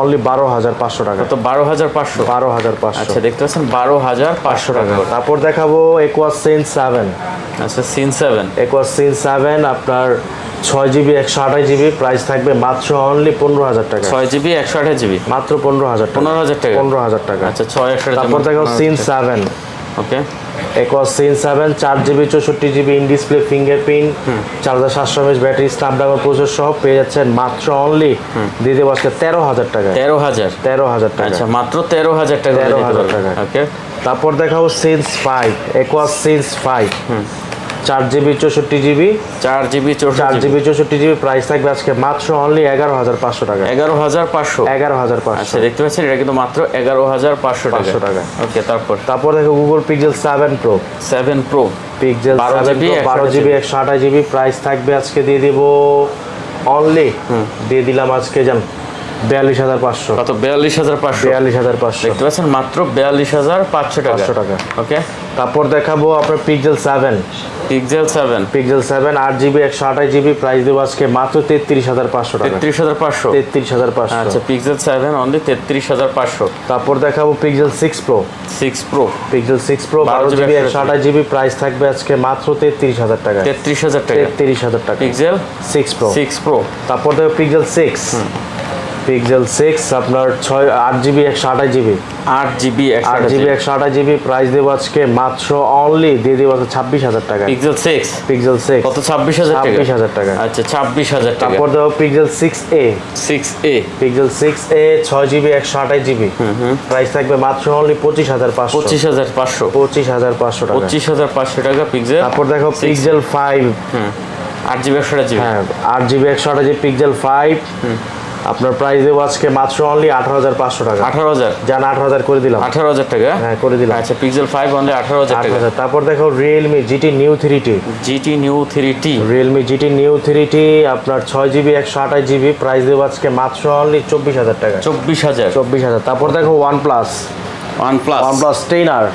[SPEAKER 2] অনলি বারো হাজার পাঁচশো টাকা।
[SPEAKER 1] তো বারো হাজার পাঁচশো।
[SPEAKER 2] বারো হাজার পাঁচশো।
[SPEAKER 1] আচ্ছা দেখতে পাচ্ছেন বারো হাজার পাঁচশো টাকা।
[SPEAKER 2] তারপর দেখাবো একোয়াস সেন সেভেন
[SPEAKER 1] আচ্ছা sense seven
[SPEAKER 2] Aquos sense seven আপনার ছয় জিবি একশো আঠাশ জিবি প্রাইস থাকবে মাত্র অনলি পনেরো হাজার টাকা।
[SPEAKER 1] ছয় জিবি একশো আঠাশ জিবি?
[SPEAKER 2] মাত্র পনেরো হাজার
[SPEAKER 1] পনেরো হাজার টাকা?
[SPEAKER 2] পনেরো হাজার টাকা।
[SPEAKER 1] আচ্ছা ছয় একশো
[SPEAKER 2] তারপর দেখো sense seven
[SPEAKER 1] okay
[SPEAKER 2] Aquos sense seven চার জিবি চৌষট্টি জিবি ইন ডিসপ্লে ফিঙ্গারপ্রিন্ট চার হাজার সাতশো এমএস ব্যাটারি স্ন্যাপড্রাগন প্রসেসর সহ পেয়ে যাচ্ছেন মাত্র অনলি দেবো আজকে তেরো হাজার টাকা।
[SPEAKER 1] তেরো হাজার?
[SPEAKER 2] তেরো হাজার টাকা।
[SPEAKER 1] আচ্ছা মাত্র তেরো হাজার টাকা হলে
[SPEAKER 2] 13,000
[SPEAKER 1] নিতে পারবেন।
[SPEAKER 2] টাকা।
[SPEAKER 1] ওকে
[SPEAKER 2] তারপর দেখাবো sense five Aquos sense five চার জিবি চৌষট্টি জিবি
[SPEAKER 1] চার জিবি
[SPEAKER 2] চার জিবি। চৌষট্টি জিবি প্রাইস থাকবে আজকে মাত্র অনলি এগারো হাজার পাঁচশো টাকা।
[SPEAKER 1] এগারো হাজার পাঁচশো।
[SPEAKER 2] এগারো হাজার
[SPEAKER 1] আচ্ছা
[SPEAKER 2] পাঁচশো
[SPEAKER 1] দেখতে পাচ্ছেন এটা কিন্তু মাত্র এগারো হাজার পাঁচশো
[SPEAKER 2] 500 টাকা।
[SPEAKER 1] ওকে তারপর?
[SPEAKER 2] তারপর দেখো Google Pixel seven Pro
[SPEAKER 1] seven Pro
[SPEAKER 2] Pixel
[SPEAKER 1] 12
[SPEAKER 2] seven বারো জিবি একশো আঠাশ জিবি প্রাইস থাকবে আজকে দিয়ে দিব অনলি দিয়ে দিলাম আজকে জান বিয়াল্লিশ হাজার পাঁচশো।
[SPEAKER 1] কত? বিয়াল্লিশ হাজার পাঁচশো।
[SPEAKER 2] বিয়াল্লিশ হাজার পাঁচশো।
[SPEAKER 1] দেখতে পাচ্ছেন মাত্র বিয়াল্লিশ হাজার পাঁচশো টাকা।
[SPEAKER 2] 500 টাকা।
[SPEAKER 1] ওকে?
[SPEAKER 2] তারপর দেখাবো আপনার Pixel seven
[SPEAKER 1] Pixel seven
[SPEAKER 2] Pixel seven আট জিবি একশো আঠাশ জিবি প্রাইস দেবো আজকে মাত্র তেত্রিশ হাজার পাঁচশো টাকা।
[SPEAKER 1] তেত্রিশ হাজার পাঁচশো।
[SPEAKER 2] তেত্রিশ হাজার পাঁচশো।
[SPEAKER 1] আচ্ছা পিক্সেল সেভেন অনলি তেত্রিশ হাজার পাঁচশো।
[SPEAKER 2] তারপর দেখাবো Pixel six Pro
[SPEAKER 1] six Pro
[SPEAKER 2] Pixel six Pro বারো জিবি একশো আঠাশ জিবি প্রাইস থাকবে আজকে মাত্র তেত্রিশ হাজার টাকা।
[SPEAKER 1] তেত্রিশ হাজার টাকা।
[SPEAKER 2] তেত্রিশ হাজার টাকা।
[SPEAKER 1] Pixel
[SPEAKER 2] six Pro
[SPEAKER 1] six Pro
[SPEAKER 2] তারপর দেখো পিক্সেল সিক্স পিক্সেল সিক্স আপনার ছয় আট জিবি একশো আঠাশ জিবি
[SPEAKER 1] আট জিবি
[SPEAKER 2] আট জিবি একশো আঠাশ জিবি প্রাইস দেবো আজকে মাত্র অনলি দিয়ে দেবো ছাব্বিশ হাজার টাকা
[SPEAKER 1] পিক্সেল সিক্স
[SPEAKER 2] পিক্সেল সিক্স
[SPEAKER 1] কত ছাব্বিশ হাজার টাকা?
[SPEAKER 2] ছাব্বিশ হাজার টাকা
[SPEAKER 1] আচ্ছা ছাব্বিশ হাজার টাকা।
[SPEAKER 2] তারপর দেখো Pixel six A
[SPEAKER 1] six A
[SPEAKER 2] Pixel six A ছয় জিবি একশো আঠাশ জিবি প্রাইস থাকবে মাত্র অনলি পঁচিশ হাজার পাঁচশো।
[SPEAKER 1] পঁচিশ হাজার পাঁচশো।
[SPEAKER 2] পঁচিশ হাজার পাঁচশো টাকা।
[SPEAKER 1] পঁচিশ হাজার পাঁচশো টাকা পিক্সেল
[SPEAKER 2] তারপর দেখো পিক্সেল ফাইভ
[SPEAKER 1] আট জিবি একশো জিবি
[SPEAKER 2] হ্যাঁ আট জিবি একশো আঠাশ জিবি পিক্সেল ফাইভ আপনার প্রাইস দেবো আজকে মাত্র অনলি আঠারো হাজার পাঁচশো টাকা।
[SPEAKER 1] আঠারো হাজার?
[SPEAKER 2] যান আঠারো হাজার করে দিলাম।
[SPEAKER 1] আঠারো হাজার টাকা?
[SPEAKER 2] হ্যাঁ করে দিলাম।
[SPEAKER 1] আচ্ছা পিক্সেল ফাইভ অনলি আঠারো হাজার টাকা।
[SPEAKER 2] তারপর দেখো Realme GT Neo three T
[SPEAKER 1] GT Neo three T
[SPEAKER 2] Realme GT Neo three T আপনার ছয় জিবি একশো আঠাশ জিবি প্রাইস দেবো আজকে মাত্র অনলি চব্বিশ হাজার টাকা।
[SPEAKER 1] চব্বিশ হাজার।
[SPEAKER 2] চব্বিশ হাজার। তারপর দেখো one plus
[SPEAKER 1] one plus
[SPEAKER 2] one plus ten R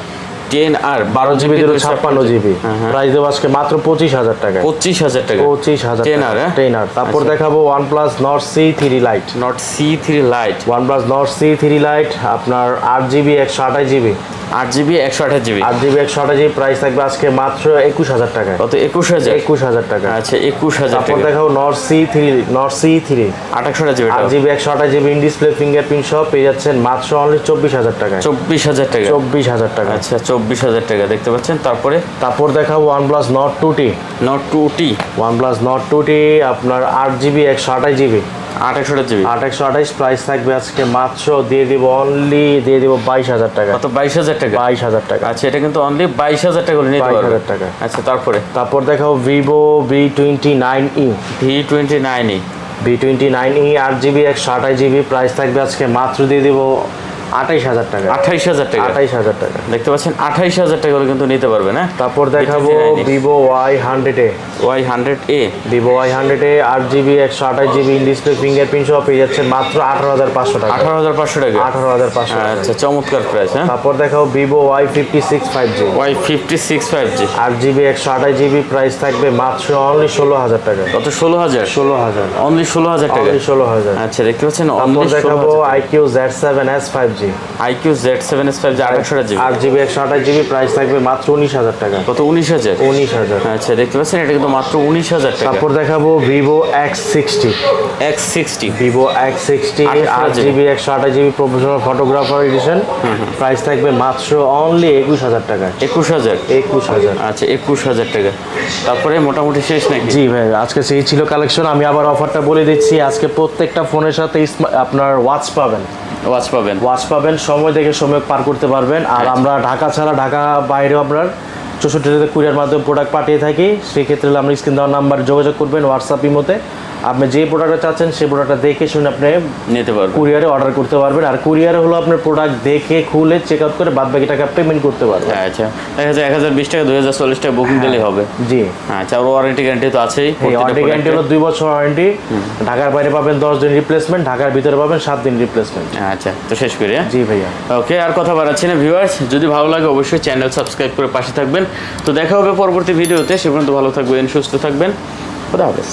[SPEAKER 1] ten R বারো
[SPEAKER 2] জিবি ছাপ্পান্ন জিবি। প্রাইস দেবো আজকে মাত্র পঁচিশ হাজার টাকা
[SPEAKER 1] পঁচিশ হাজার টাকা।
[SPEAKER 2] পঁচিশ হাজার
[SPEAKER 1] 10R, হ্যাঁ?
[SPEAKER 2] Ten R. তারপর
[SPEAKER 1] আচ্ছা।
[SPEAKER 2] দেখাবো OnePlus Nord CE three Lite
[SPEAKER 1] Nord CE three Lite
[SPEAKER 2] OnePlus Nord CE three Lite আপনার আট জিবি একশো আঠাশ জিবি।
[SPEAKER 1] আট জিবি একশো আঠাশ জিবি?
[SPEAKER 2] আট জিবি একশো আঠাশ জিবি প্রাইস থাকবে আজকে মাত্র একুশ হাজার টাকায়।
[SPEAKER 1] কত? একুশ হাজার?
[SPEAKER 2] একুশ হাজার টাকা।
[SPEAKER 1] আচ্ছা একুশ হাজার
[SPEAKER 2] তারপর দেখাও Nord CE three Nord CE three
[SPEAKER 1] আঠাশশো জিবি
[SPEAKER 2] আট জিবি একশো আঠাশ জিবি ইন ডিসপ্লে ফিঙ্গারপ্রিন্ট সহ পেয়ে যাচ্ছেন মাত্র অনলি চব্বিশ হাজার টাকায়।
[SPEAKER 1] চব্বিশ হাজার টাকা।
[SPEAKER 2] চব্বিশ হাজার টাকা।
[SPEAKER 1] আচ্ছা চব্বিশ হাজার টাকা দেখতে পাচ্ছেন? তারপরে?
[SPEAKER 2] তারপর দেখাবো OnePlus Nord two T
[SPEAKER 1] Nord two T
[SPEAKER 2] OnePlus Nord two T আপনার আট জিবি একশো আঠাশ জিবি।
[SPEAKER 1] আঠাশশো জিবি।
[SPEAKER 2] আট একশো আঠাশ প্রাইস থাকবে আজকে মাত্র দিয়ে দিব অনলি দিয়ে দিব বাইশ হাজার টাকা।
[SPEAKER 1] তো বাইশ হাজার টাকা?
[SPEAKER 2] বাইশ হাজার টাকা।
[SPEAKER 1] আচ্ছা এটা কিন্তু অনলি বাইশ হাজার টাকা নিতে
[SPEAKER 2] বাইশ
[SPEAKER 1] হাজার
[SPEAKER 2] টাকা।
[SPEAKER 1] আচ্ছা তারপরে?
[SPEAKER 2] তারপর দেখো Vivo V twenty nine E
[SPEAKER 1] V twenty nine E
[SPEAKER 2] V twenty nine E আট জিবি একশো আঠাশ জিবি প্রাইস থাকবে আজকে। মাত্র দিয়ে দিব আঠাইশ হাজার টাকা।
[SPEAKER 1] আঠাইশ হাজার টাকা।
[SPEAKER 2] আঠাইশ হাজার টাকা।
[SPEAKER 1] দেখতে পাচ্ছেন আঠাইশ হাজার টাকা করে কিন্তু নিতে পারবে না?
[SPEAKER 2] তারপর দেখাবো Vivo Y hundred A
[SPEAKER 1] Y hundred A
[SPEAKER 2] Vivo Y hundred A আট জিবি একশো আঠাশ জিবি ডিসপ্লে ফিঙ্গারপ্রিন্ট সহ পেয়ে যাচ্ছে মাত্র আঠারো হাজার পাঁচশো টাকা।
[SPEAKER 1] আঠারো হাজার পাঁচশো টাকা।
[SPEAKER 2] আঠারো হাজার পাঁচশো
[SPEAKER 1] আচ্ছা চমৎকার প্রাইস হ্যাঁ?
[SPEAKER 2] তারপর দেখাও Vivo Y fifty six five G
[SPEAKER 1] Y fifty six five G
[SPEAKER 2] আট জিবি একশো আঠাশ জিবি প্রাইস থাকবে মাত্র অনলি ষোলো হাজার টাকা।
[SPEAKER 1] কত ষোলো হাজার?
[SPEAKER 2] ষোলো হাজার।
[SPEAKER 1] অনলি ষোলো হাজার টাকা।
[SPEAKER 2] ষোলো হাজার।
[SPEAKER 1] আচ্ছা দেখতে পাচ্ছেন অনলি
[SPEAKER 2] দেখাবো iQOO Z seven S five G.
[SPEAKER 1] IQOO Z seven S five G আঠাশশো জিবি।
[SPEAKER 2] আট জিবি একশো আঠাশ জিবি প্রাইস থাকবে মাত্র উনিশ হাজার টাকা।
[SPEAKER 1] কত? উনিশ হাজার।
[SPEAKER 2] উনিশ হাজার।
[SPEAKER 1] আচ্ছা দেখতে পাচ্ছেন এটা কিন্তু মাত্র উনিশ হাজার টাকা।
[SPEAKER 2] তারপর দেখাবো Vivo X sixty
[SPEAKER 1] X sixty
[SPEAKER 2] Vivo X sixty
[SPEAKER 1] 28
[SPEAKER 2] আট জিবি। একশো আঠাশ GB professional photographer edition price থাকবে মাত্র অনলি একুশ হাজার টাকা।
[SPEAKER 1] একুশ হাজার।
[SPEAKER 2] একুশ হাজার।
[SPEAKER 1] আচ্ছা একুশ হাজার টাকা। তারপরে মোটামুটি শেষ নাকি?
[SPEAKER 2] জি ভাই আজকে সেই ছিল কালেকশন আমি আবার অফারটা বলে দিচ্ছি আজকে প্রত্যেকটা ফোনের সাথে আপনার ওয়াচ পাবেন।
[SPEAKER 1] ওয়াচ পাবেন।
[SPEAKER 2] ওয়াচ পাবেন সময় দেখে সময় পার করতে পারবেন। আর আমরা ঢাকা ছাড়া ঢাকা বাইরে আপনার চৌষট্টিতে কুরিয়ার মাধ্যমে প্রোডাক্ট পাঠিয়ে থাকি। সেক্ষেত্রে আমরা স্ক্রিন দেওয়ার নাম্বার যোগাযোগ করবেন হোয়াটসঅ্যাপ ইমোতে আপনি যে প্রোডাক্টটা চাচ্ছেন সেই প্রোডাক্টটা দেখে শুনে আপনি
[SPEAKER 1] নিতে পারবেন।
[SPEAKER 2] কুরিয়ারে অর্ডার করতে পারবেন। আর কুরিয়ারে হলো আপনার প্রোডাক্ট দেখে খুলে চেক আউট করে বাদ বাকি টাকা পেমেন্ট করতে পারবেন।
[SPEAKER 1] আচ্ছা। দেখা যায় এক হাজার বিশ টাকা দুই হাজার চল্লিশ টাকা বুকিং দিলেই হবে।
[SPEAKER 2] জি।
[SPEAKER 1] আচ্ছা আর ওয়ারেন্টি গ্যারান্টি তো আছেই।
[SPEAKER 2] ওয়ারেন্টি গ্যারান্টি হলো। দুই বছর ওয়ারেন্টি ঢাকার বাইরে পাবেন দশ দিন রিপ্লেসমেন্ট ঢাকার ভিতরে পাবেন সাত দিন রিপ্লেসমেন্ট
[SPEAKER 1] আচ্ছা তো শেষ করি হ্যাঁ?
[SPEAKER 2] জি ভাইয়া।
[SPEAKER 1] ওকে আর কথা বাড়াচ্ছি না ভিউয়ার্স যদি ভালো লাগে অবশ্যই চ্যানেল সাবস্ক্রাইব করে পাশে থাকবেন। তো দেখা হবে পরবর্তী ভিডিওতে। সে পর্যন্ত ভালো থাকবেন সুস্থ থাকবেন। খোদা হাফেজ।